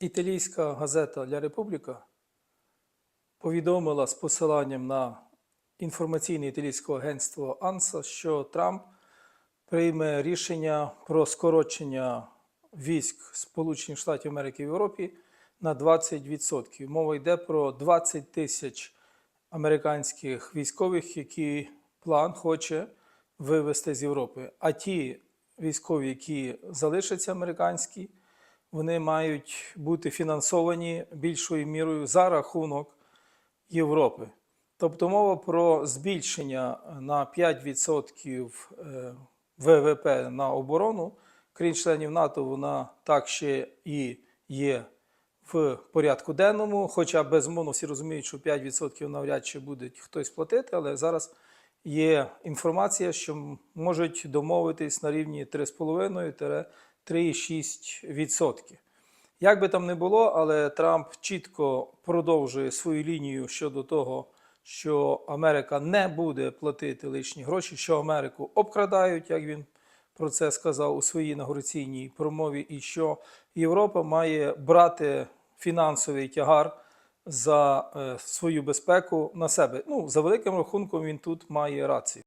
Італійська газета Ля Републіка повідомила з посиланням на інформаційне італійське агентство ANSA, що Трамп прийме рішення про скорочення військ Сполучених Штатів Америки в Європі на 20%. Мова йде про 20 тисяч американських військових, які план хоче вивезти з Європи. А ті військові, які залишаться американські, вони мають бути фінансовані більшою мірою за рахунок Європи. Тобто мова про збільшення на 5% е, ВВП на оборону країн-членів НАТО, вона так ще і є в порядку денному, хоча безумовно всі розуміють, що 5% навряд чи буде хтось платити, але зараз є інформація, що можуть домовитись на рівні 3,5-3,6%. Як би там не було, але Трамп чітко продовжує свою лінію щодо того, що Америка не буде платити лишні гроші, що Америку обкрадають, як він про це сказав у своїй інаугураційній промові, і що Європа має брати фінансовий тягар за е, свою безпеку на себе. Ну, за великим рахунком, він тут має рацію.